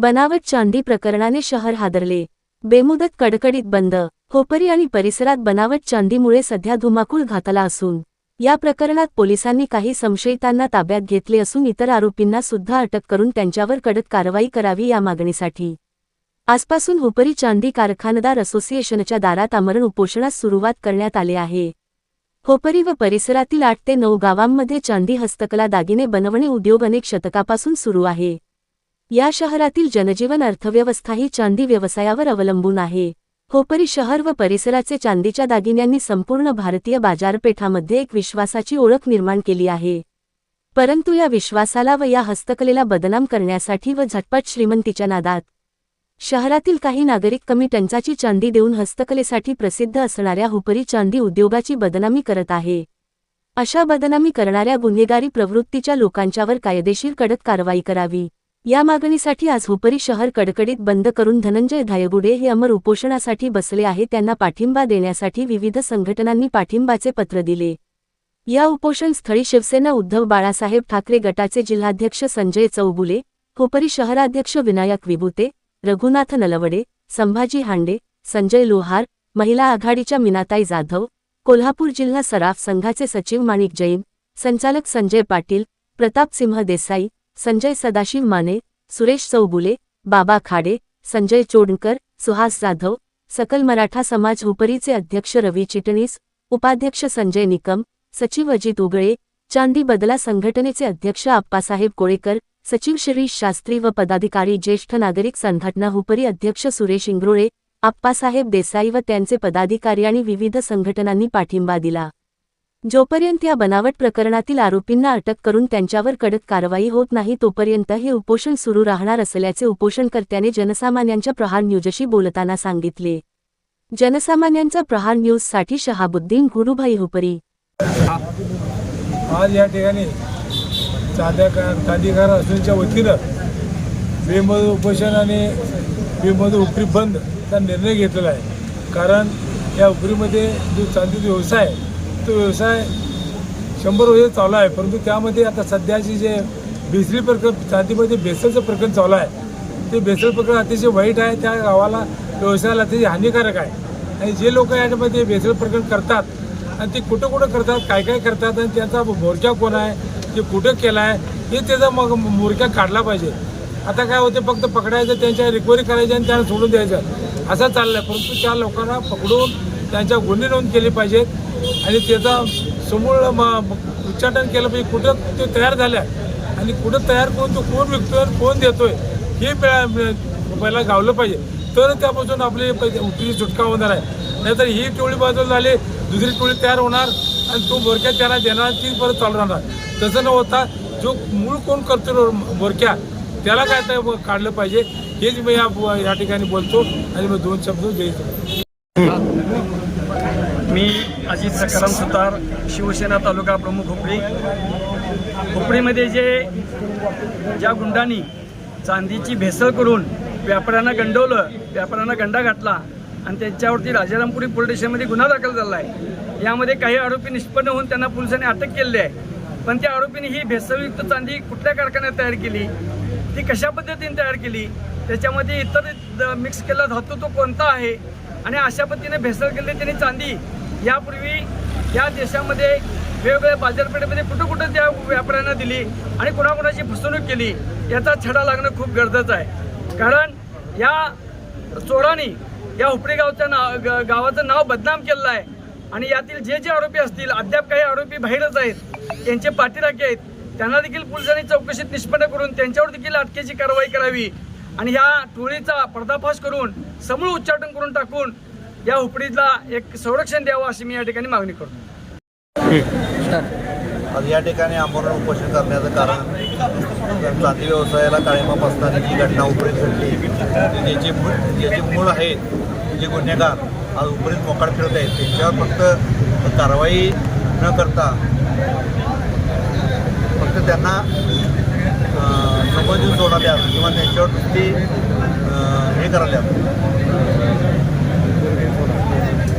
बनावट चांदी प्रकरणाने शहर हादरले. बेमुदत कडकडीत बंद. होपरी आणि परिसरात बनावट चांदीमुळे सध्या धुमाकूळ घातला असून या प्रकरणात पोलिसांनी काही संशयितांना ताब्यात घेतले असून इतर आरोपींना सुद्धा अटक करून त्यांच्यावर कडक कारवाई करावी या मागणीसाठी. आजपासून हुपरी चांदी कारखानदार असोसिएशनच्या दारात आमरण उपोषणास सुरुवात करण्यात आले आहे. होपरी व परिसरातील आठ ते नऊ गावांमध्ये चांदी हस्तकला दागिने बनवणे उद्योग अनेक शतकापासून सुरू आहे. या शहरातील जनजीवन अर्थव्यवस्थाही चांदी व्यवसायावर अवलंबून आहे. होपरी शहर व परिसराचे चांदीच्या दागिन्यांनी संपूर्ण भारतीय बाजारपेठामध्ये एक विश्वासाची ओळख निर्माण केली आहे. परंतु या विश्वासाला व या हस्तकलेला बदनाम करण्यासाठी व झटपट श्रीमंतीच्या नादात. शहरातील काही नागरिक कमी टंचाची चांदी देऊन हस्तकलेसाठी प्रसिद्ध असणाऱ्या हुपरी चांदी उद्योगाची बदनामी करत आहे. अशा बदनामी करणाऱ्या गुन्हेगारी प्रवृत्तीच्या लोकांच्यावर कायदेशीर कडक कारवाई करावी. या मागणीसाठी आज हुपरी शहर कडकडीत बंद करून धनंजय धायगुडे हे अमर उपोषणासाठी बसले आहे त्यांना पाठिंबा देण्यासाठी विविध संघटनांनी पाठिंबाचे पत्र दिले. या उपोषण स्थळी शिवसेना उद्धव बाळासाहेब ठाकरे गटाचे जिल्हाध्यक्ष संजय चौबुले हुपरी शहराध्यक्ष विनायक विभूते रघुनाथ नलवडे संभाजी हांडे संजय लोहार महिला आघाडीच्या मीनाताई जाधव कोल्हापूर जिल्हा सराफ संघाचे सचिव माणिक जैन संचालक संजय पाटील प्रतापसिंह देसाई संजय सदाशिव माने सुरेश चौबुले बाबा खाडे संजय चोडणकर सुहास जाधव सकल मराठा समाज हुपरीचे अध्यक्ष रवी चिटणीस उपाध्यक्ष संजय निकम सचिव अजित उगळे चांदी बदला संघटनेचे अध्यक्ष आप्पासाहेब कोळेकर सचिव शिरीष शास्त्री व पदाधिकारी ज्येष्ठ नागरिक संघटना हुपरी अध्यक्ष सुरेश इंगरुळे आप्पासाहेब देसाई व त्यांचे पदाधिकारी आणि विविध संघटनांनी पाठिंबा दिला. जोपर्यंत या बनावट प्रकरणातील आरोपींना अटक करून त्यांच्यावर कडक कारवाई होत नाही तोपर्यंत हे उपोषण सुरू राहणार असल्याचे उपोषणकर्त्याने जनसामान्यांच्या प्रहार न्यूजशी बोलताना सांगितले. जनसामान्यांचा प्रहार न्यूजसाठी शहाबुद्दीन गुरुभाई हुपरी. आज या ठिकाणी प्राधिकार चांदीकार वतीनं बेमध उपोषण आणि बेमध उपरी बंदचा निर्णय घेतलेला आहे. कारण या उपरीमध्ये जो चांदीचा व्यवसाय आहे, तो व्यवसाय शंभर वर्ष चालू आहे परंतु त्यामध्ये आता सध्याची जे भेसरी प्रकरण चांदीमध्ये बेसलचं प्रकरण चालू आहे. ते बेसल प्रकरण अतिशय वाईट आहे त्या गावाला व्यवसायाला अतिशय हानिकारक आहे. आणि जे लोक याच्यामध्ये बेसल प्रकरण करतात आणि ते कुठं कुठं करतात काय काय करतात आणि त्याचा मोर्चा कोण आहे ते कुठं केला आहे हे त्याचा मग मोर्चा काढला पाहिजे. आता काय होते फक्त पकडायचं त्यांच्या रिकव्हरी करायची आणि त्यांना सोडून द्यायचं. असं चाललं आहे परंतु त्या लोकांना पकडून त्यांच्या गुन्हे नोंद केले पाहिजेत आणि त्याचा समूळ म- उच्चाटन केलं पाहिजे. कुठं ते तयार झाल्या आणि कुठं तयार करून तो कोण विकतोय कोण देतोय हे पहिला गावलं पाहिजे. तर त्यापासून आपली उठीची सुटका होणार आहे. नाहीतर ही टोळी बाजूला झाली दुसरी टोळी तयार होणार आणि तो बोरक्या त्याला देणार ती परत चालू राहणार. तसं न होता जो मूळ कोण करतो बोरक्या त्याला काय ते काढलं पाहिजे हेच मी या या ठिकाणी बोलतो आणि मग दोन शब्द देतो मी अजित सकाराम सुतार शिवसेना तालुका प्रमुख हुपळी हुपळीमध्ये जे ज्या गुंडांनी चांदीची भेसळ करून व्यापाऱ्यांना गंडवलं व्यापाऱ्यांना गंडा घातला आणि त्यांच्यावरती राजारामपुरी पोलीस स्टेशनमध्ये गुन्हा दाखल झाला आहे. यामध्ये काही आरोपी निष्पन्न होऊन त्यांना पोलिसांनी अटक केली आहे. पण त्या आरोपींनी ही भेसळयुक्त चांदी कुठल्या कारखान्यात तयार केली? ती कशा पद्धतीने तयार केली? त्याच्यामध्ये इतर द- मिक्स केला धातू तो कोणता आहे? आणि अशा पद्धतीने भेसळ केली त्यांनी चांदी यापूर्वी या देशामध्ये वेगवेगळ्या बाजारपेठेमध्ये कुठं कुठं त्या व्यापाऱ्यांना दिली आणि कुणाकुणाची फसवणूक केली याचा छडा लागणं खूप गरजेचं आहे. कारण या चोरांनी या उपडे गावच्या नाव ग- गावाचं नाव बदनाम केलेलं आहे. आणि यातील जे जे आरोपी असतील अद्याप काही आरोपी बाहेरच आहेत त्यांचे पाठीराखे आहेत त्यांना देखील पोलिसांनी चौकशीत निष्पन्न करून त्यांच्यावर देखील अटकेची कारवाई करावी. आणि ह्या टोळीचा पर्दाफाश करून समूळ उच्चाटन करून टाकून या उपडीला एक संरक्षण द्यावं अशी मी या ठिकाणी मागणी करतो. आज या ठिकाणी आंदोलन उपोषण करण्याचं कारण जाती व्यवसायाला काळीमा असताना जी घटना उपरीत घडली ज्याचे मूळ ज्याचे मूळ आहेत जे गुन्हेगार आज उपरीत मोकाड फिरत आहेत त्यांच्यावर फक्त कारवाई न करता फक्त त्यांना संबंधित समजून सोडाव्यात किंवा त्यांच्यावर नुसती हे कराव्यात Hold on.